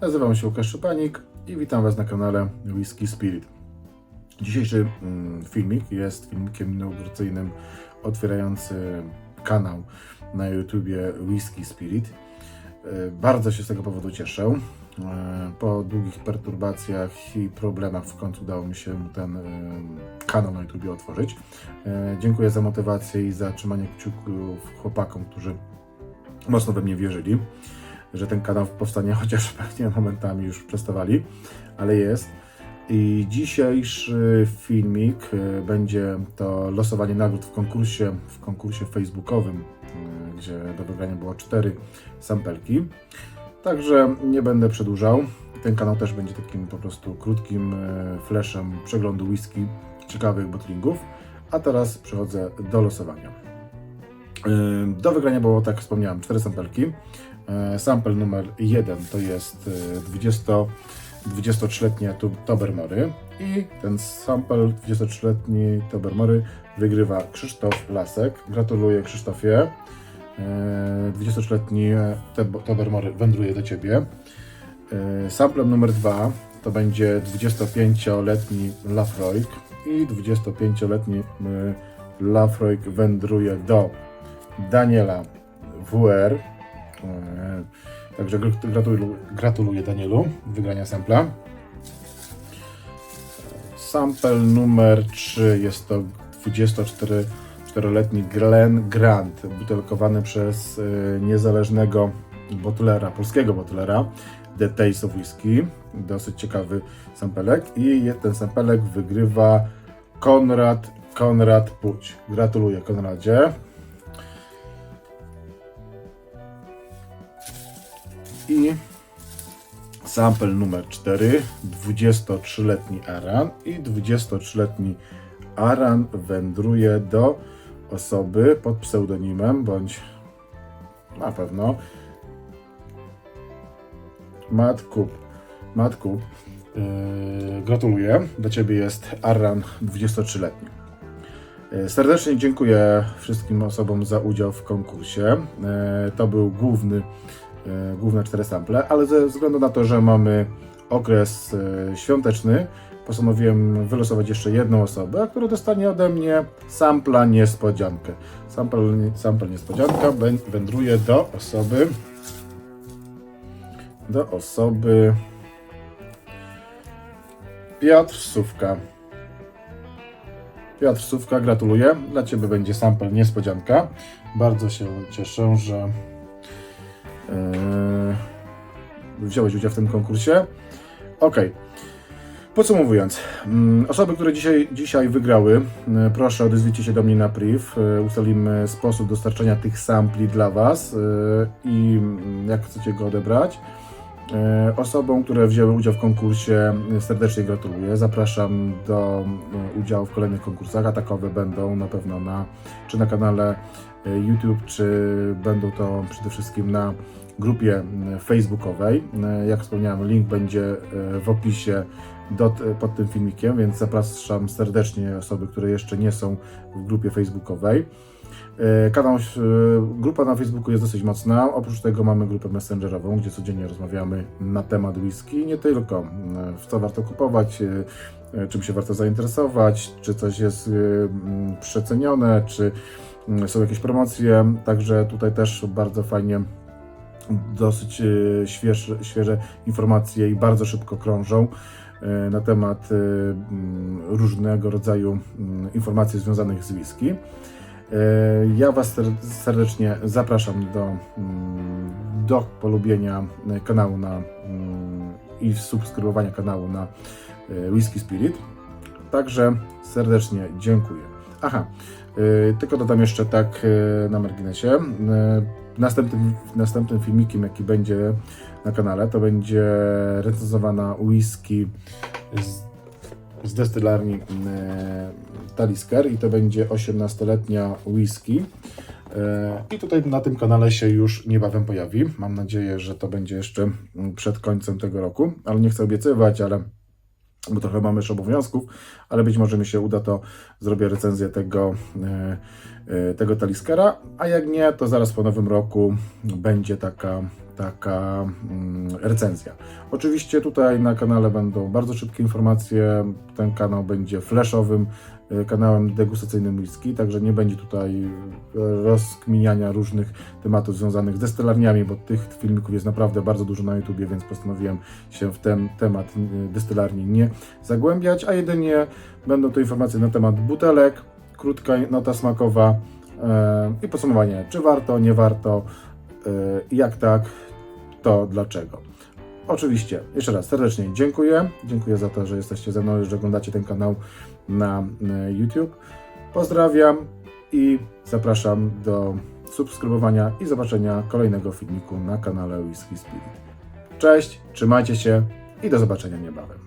Nazywam się Łukasz Szupanik i witam Was na kanale Whisky Spirit. Dzisiejszy mm, filmik jest filmikiem inauguracyjnym otwierającym kanał na YouTubie Whisky Spirit. E, Bardzo się z tego powodu cieszę. E, Po długich perturbacjach i problemach w końcu udało mi się ten e, kanał na YouTubie otworzyć. Dziękuję za motywację i za trzymanie kciuków chłopakom, którzy mocno we mnie wierzyli, że ten kanał powstanie, chociaż pewnie momentami już przestawali, ale jest. I dzisiejszy filmik e, będzie to losowanie nagród w konkursie, w konkursie facebookowym, e, gdzie do wygrania było cztery sampelki. Także nie będę przedłużał. Ten kanał też będzie takim po prostu krótkim e, flashem przeglądu whisky, ciekawych botlingów. A teraz przechodzę do losowania. E, Do wygrania było, tak wspomniałem, cztery sampelki. E, Sample numer jeden to jest e, 20, 23-letnia tu- Tobermory i ten sample 23-letni Tobermory wygrywa Krzysztof Lasek. Gratuluję Krzysztofie. E, 23-letni Te- Tobermory wędruje do Ciebie. E, Samplem numer dwa to będzie 25-letni Lafroig i 25-letni e, Lafroig wędruje do Daniela WR. E, Także gr- gratuluję, gratuluję Danielu wygrania sampla. Sample numer 3 jest to 24-letni Glen Grant, butelkowany przez e, niezależnego bottlera, polskiego bottlera The Taste of. Dosyć ciekawy sampelek i ten sampelek wygrywa Konrad, Konrad Puć. Gratuluję Konradzie. Sample numer 4, 23-letni Aran i 23-letni Aran wędruje do osoby pod pseudonimem, bądź na pewno Matku. Matku, yy, gratuluję. Dla Ciebie jest Aran 23-letni. Yy, Serdecznie dziękuję wszystkim osobom za udział w konkursie. Yy, To był główny główne cztery sample, ale ze względu na to, że mamy okres e, świąteczny, postanowiłem wylosować jeszcze jedną osobę, która dostanie ode mnie sampla niespodziankę. Sample, sample niespodzianka wę- wędruje do osoby do osoby Piotr Sówka. Piotr Sówka, gratuluję. Dla Ciebie będzie sample niespodzianka. Bardzo się cieszę, że wziąłeś udział w tym konkursie. Ok. Podsumowując, mm, osoby, które dzisiaj, dzisiaj wygrały, yy, proszę odezwijcie się do mnie na priv. Yy, Ustalimy sposób dostarczania tych sampli dla Was yy, i mm, jak chcecie go odebrać. Yy, Osobom, które wzięły udział w konkursie, yy, serdecznie gratuluję. Zapraszam do yy, udziału w kolejnych konkursach, a takowe będą na pewno na, czy na kanale YouTube, czy będą to przede wszystkim na grupie facebookowej. E, Jak wspomniałem, link będzie e, w opisie do, pod tym filmikiem, więc zapraszam serdecznie osoby, które jeszcze nie są w grupie facebookowej. E, Kanał, e, grupa na Facebooku jest dosyć mocna. Oprócz tego mamy grupę messengerową, gdzie codziennie rozmawiamy na temat whisky. Nie tylko e, w co warto kupować, czym się warto zainteresować, czy coś jest przecenione, czy są jakieś promocje. Także tutaj też bardzo fajnie dosyć świeże, świeże informacje i bardzo szybko krążą na temat różnego rodzaju informacji związanych z whisky. E, Ja Was ser- serdecznie zapraszam do, mm, do polubienia kanału na, mm, i subskrybowania kanału na e, Whisky Spirit. Także serdecznie dziękuję. Aha, e, tylko dodam jeszcze tak na marginesie. Następnym, następnym filmikiem, jaki będzie na kanale, to będzie recenzowana whisky z, z destylarni e, Talisker i to będzie 18-letnia whisky. E, I tutaj na tym kanale się już niebawem pojawi. Mam nadzieję, że to będzie jeszcze przed końcem tego roku, ale nie chcę obiecywać, ale bo trochę mamy jeszcze obowiązków, ale być może mi się uda, to zrobię recenzję tego, e, e, tego taliskera, a jak nie, to zaraz po nowym roku będzie taka, taka mm, recenzja. Oczywiście tutaj na kanale będą bardzo szybkie informacje, ten kanał będzie flashowym kanałem degustacyjnym whisky, także nie będzie tutaj e, rozkminiania różnych tematów związanych ze stylarniami, bo tych filmików jest naprawdę bardzo dużo na YouTubie, więc postanowiłem się w ten temat e, destylarni nie zagłębiać, a jedynie będą to informacje na temat butelek, krótka nota smakowa e, i podsumowanie, czy warto, nie warto, e, jak tak, to dlaczego. Oczywiście, jeszcze raz serdecznie dziękuję. Dziękuję za to, że jesteście ze mną, że oglądacie ten kanał na e, YouTube. Pozdrawiam i zapraszam do subskrybowania i zobaczenia kolejnego filmiku na kanale Whisky Spirit. Cześć, trzymajcie się i do zobaczenia niebawem.